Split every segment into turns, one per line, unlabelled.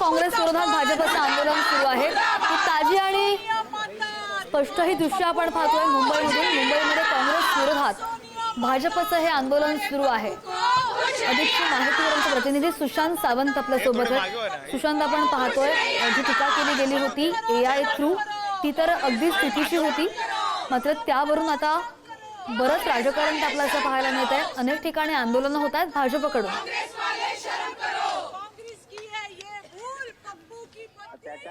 मुंबईमध्ये काँग्रेस विरोधात भाजपचं आंदोलन सुरू आहे. ही ताजी आणि स्पष्ट ही दृश्य आपण पाहतोय मुंबईमधून. मुंबईमध्ये काँग्रेस विरोधात भाजपचं हे आंदोलन सुरू आहे. अधिकची माहिती आमचे प्रतिनिधी सुशांत सावंत आपल्यासोबत आहेत. सुशांत आपण पाहतोय जी टीका केली गेली होती ए आय थ्रू ती तर अगदी चुकीची होती. मात्र त्यावरून आता बरंच राजकारण आपल्याला असं पाहायला मिळत आहे अनेक ठिकाणी आंदोलनं होत आहेत भाजपकडून
कांग्रेस की है ये भूल पप्पू की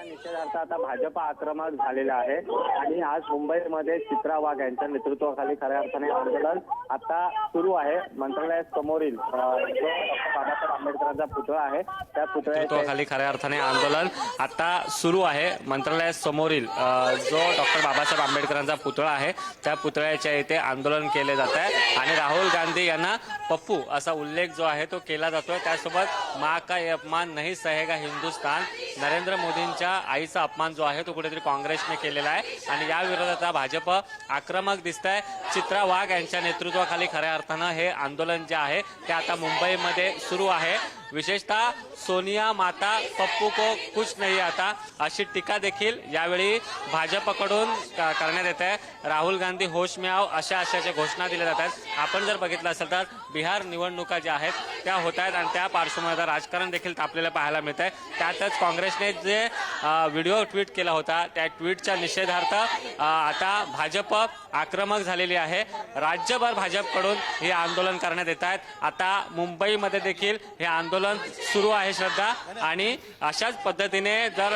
पत्नी
निषेधार्थ आता भाजप आक्रमक झालेला आहे. आणि आज मुंबईमध्ये चित्रा वाघ यांच्या नेतृत्वाखाली खऱ्या अर्थाने आंदोलन आता सुरू आहे. मंत्रालयासमोरील जो बाबासाहेब आंबेडकरांचा पुतळा आहे त्या
पुतळ्याखाली खऱ्या अर्थाने आंदोलन आता सुरू आहे. मंत्रालयासमोरील जो डॉक्टर बाबासाहेब आंबेडकरांचा पुतळा आहे त्या पुतळ्याच्या इथे आंदोलन केले जात आहे. आणि राहुल गांधी यांना पप्पू असा उल्लेख जो आहे तो केला जातोय. त्यासोबत मा का अपमान नाही सहेगा हिंदुस्तान नरेंद्र मोदींच्या आईचा अपमान जो आहे तो कुठेतरी काँग्रेसने केलेला आहे. आणि या विरोधात भाजप आक्रमक दिसत आहे चित्रा वाघ यांच्या नेतृत्वाखाली खऱ्या अर्थानं हे आंदोलन जे आहे ते आता मुंबईमध्ये सुरू आहे. विशेषतः सोनिया माता पप्पू को कुछ नाही आता. अशी टीका देखील यावेळी भाजपकडून क- करण्यात येत आहे. राहुल गांधी होश में आव अशा अशाच्या घोषणा दिल्या जात आहेत. आपण जर बघितलं असेल तर बिहार निवडणुका ज्या आहेत त्या होत आहेत आणि त्या पार्श्वभूमीवर राजकारण देखील तापलेलं पाहायला मिळत आहे त्यातच काँग्रेसने जे व्हिडिओ ट्विट केला होता त्या ट्विटच्या निषेधार्थ आता भाजप आक्रमक झालेली आहे. राज्यभर भाजपकडून हे आंदोलन करण्यात येत आहेत. आता मुंबईमध्ये देखील हे आंदोलन सुरू आहे श्रद्धा. आणि अशाच पद्धतीने जर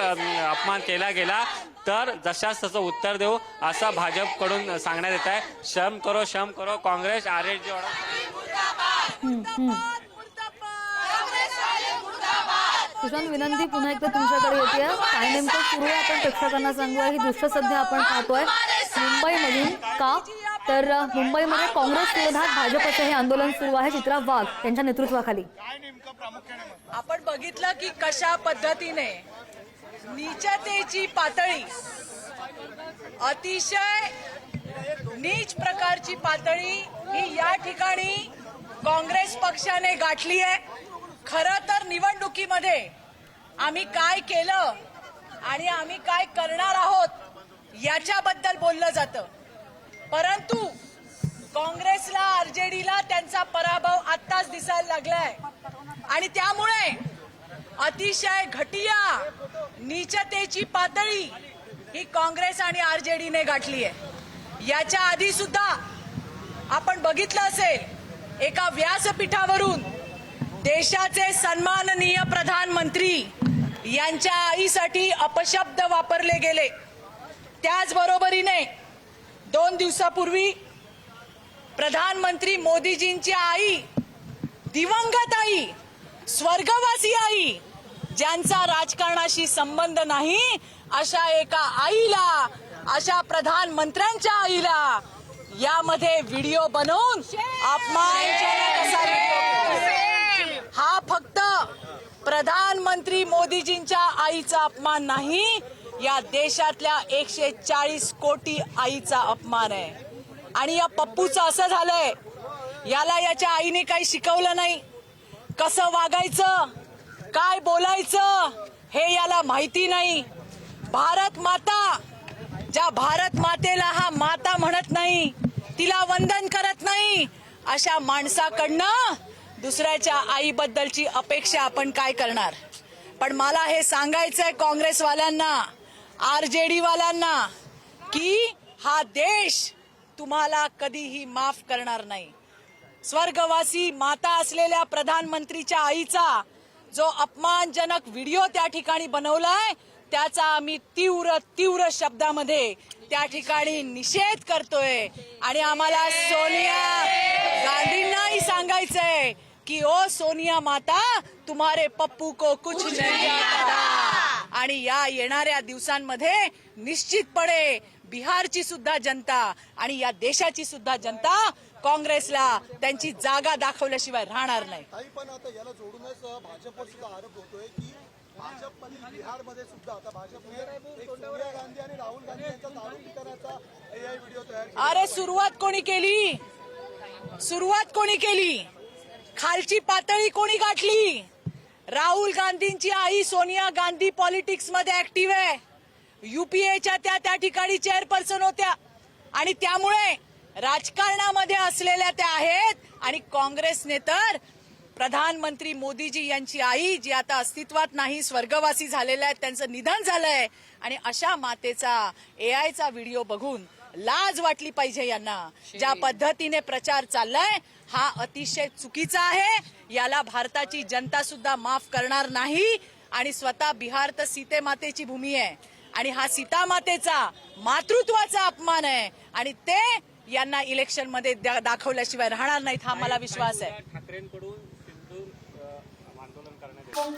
अपमान केला गेला तर जशाच तसं उत्तर देऊ असं भाजपकडून सांगण्यात येत आहे. श्रम करो श्रम करो. काँग्रेस आर एस
सुशांत विनंती पुन्हा एकदा तुमच्याकडे येते. काय नेमकं सुरू आहे आपण प्रेक्षकांना सांगूया. ही दृश्य सध्या आपण पाहतोय. मुंबईमधून का? तर मुंबईमध्ये काँग्रेस विरोधात भाजपचं हे आंदोलन सुरू आहे चित्रा वाघ यांच्या नेतृत्वाखाली.
आपण बघितलं की कशा पद्धतीने नीचतेची पातळी अतिशय नीच प्रकारची पातळी ही या ठिकाणी काँग्रेस पक्षाने गाठली आहे. खरं तर निवडणुकीमध्ये आम्ही काय केलं आणि आम्ही काय करणार आहोत याच्याबद्दल बोललं जातं. परंतु काँग्रेसला आरजेडीला त्यांचा पराभव आत्ताच दिसायला लागलाय. आणि त्यामुळे अतिशय घटिया नीचतेची पातळी ही काँग्रेस आणि आरजेडीने गाठली आहे. याच्या आधी सुद्धा आपण बघितलं असेल एका व्यासपीठावरून देशाचे सन्माननीय प्रधानमंत्री यांच्या आईसाठी अपशब्द वापरले गेले. त्याचबरोबरीने दोन दिवसापूर्वी प्रधानमंत्री मोदीजींची आई दिवंगत आई स्वर्गवासी आई ज्यांचा राजकारणाशी संबंध नाही अशा एका आईला अशा प्रधानमंत्र्यांच्या आईला यामध्ये व्हिडिओ बनवून अपमान हा फक्त प्रधानमंत्री मोदीजींच्या आईचा अपमान नाही या देशातल्या एकशे चाळीस कोटी आईचा अपमान आहे. आणि या पप्पूचं असं झालंय याला याच्या आईने काही शिकवलं नाही. कसं वागायचं काय बोलायचं हे याला माहिती नाही. भारत माता ज्या भारत मातेला हा माता म्हणत नाही तिला वंदन करत नाही अशा माणसाकडनं दुसऱ्याच्या आईबद्दलची अपेक्षा आपण काय करणार? पण मला हे सांगायचंय काँग्रेसवाल्यांना आर जे वाल्यांना की हा देश तुम्हाला कधीही माफ करणार नाही. स्वर्गवासी माता असलेल्या प्रधानमंत्रीच्या आईचा जो अपमानजनक व्हिडिओ त्या ठिकाणी बनवलाय त्याचा आम्ही तीव्र तीव्र शब्दामध्ये त्या ठिकाणी निषेध करतोय. आणि आम्हाला सोनिया गांधींनाही सांगायचंय की ओ सोनिया माता तुम्हारे पप्पू को कुछ नहीं आता. आणि या येणाऱ्या दिवसांमध्ये निश्चितपणे बिहारची सुद्धा जनता आणि या देशाची सुद्धा जनता काँग्रेसला त्यांची जागा दाखवल्याशिवाय राहणार नाही.
पण आता याला जोडूनच भाजपवर सुद्धा आरोप होतोय की भाजपमध्ये बिहारमध्ये सुद्धा आता भाजपने एक सोनिया गांधी आणि राहुल गांधी यांचा एआय व्हिडिओ तयार केला.
अरे सुरुवात कोणी केली? सुरुवात कोणी केली? खालची पातळी कोणी गाठली? राहुल गांधींची आई सोनिया गांधी पॉलिटिक्समध्ये ऍक्टिव्ह आहे. युपीएच्या त्या त्या ठिकाणी चेअरपर्सन होत्या. आणि त्यामुळे राजकारणामध्ये असलेल्या त्या आहेत. आणि काँग्रेसने तर प्रधानमंत्री मोदीजी यांची आई जी आता अस्तित्वात नाही स्वर्गवासी झालेल्या आहेत त्यांचं निधन झालंय. आणि अशा मातेचा एआयचा व्हिडिओ बघून लाज वाटली पाहिजे यांना. ज्या पद्धतीने प्रचार चाललाय हा अतिशय चुकीचा आहे. याला भारताची जनता सुद्धा माफ करणार नाही. आणि स्वतः बिहार तर सीते मातेची भूमी आहे. आणि हा सीता मातेचा मातृत्वाचा अपमान आहे. आणि ते यांना इलेक्शनमध्ये दाखवल्याशिवाय राहणार नाहीत हा मला विश्वास आहे.
ठाकरेंकडून आंदोलन करण्यात येतं